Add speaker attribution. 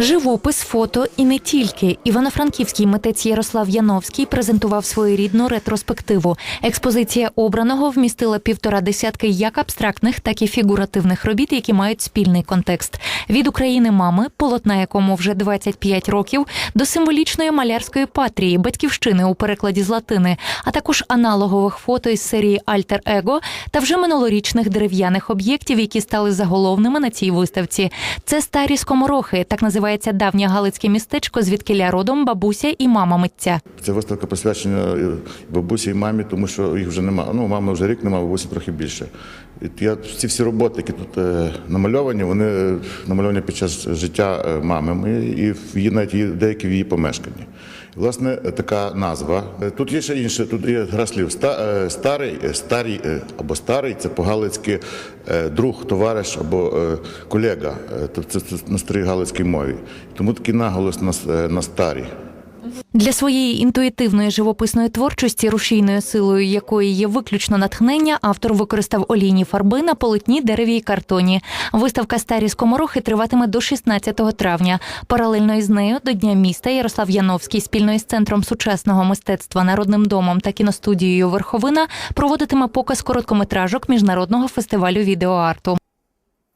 Speaker 1: Живопис, фото і не тільки. Івано-франківський митець Ярослав Яновський презентував своєрідну ретроспективу. Експозиція обраного вмістила півтора десятки як абстрактних, так і фігуративних робіт, які мають спільний контекст. Від України мами, полотна якому вже 25 років, до символічної малярської патрії, батьківщини у перекладі з латини, а також аналогових фото із серії Альтер Его та вже минулорічних дерев'яних об'єктів, які стали заголовними на цій виставці. Це старі скоморохи, так називається давнє галицьке містечко, звідкиля родом бабуся і мама митця.
Speaker 2: Це виставка присвячена е, бабусі і мамі, тому що їх вже немає. Ну, мами вже рік немає, бабусі трохи більше. І я ці всі роботи, які тут е, намальовані, вони е, намальовані під час життя мами моєї, і в її навіть деякі в її помешканні. Власне, така назва. Е, Тут є ще інше, тут є гра слів. Е, Старий, е, старий або старий це по-галицьки друг, товариш або колега. Тобто це на старій галицькій мові. Тому такий наголос на, с- е, на старі.
Speaker 1: Для своєї інтуїтивної живописної творчості, рушійною силою якої є виключно натхнення, автор використав олійні фарби на полотні, дереві і картоні. Виставка Старі скоморохи триватиме до 16 травня. Паралельно із нею до Дня міста Ярослав Яновський спільно із центром сучасного мистецтва, народним домом та кіностудією Верховина проводитиме показ короткометражок міжнародного фестивалю відеоарту.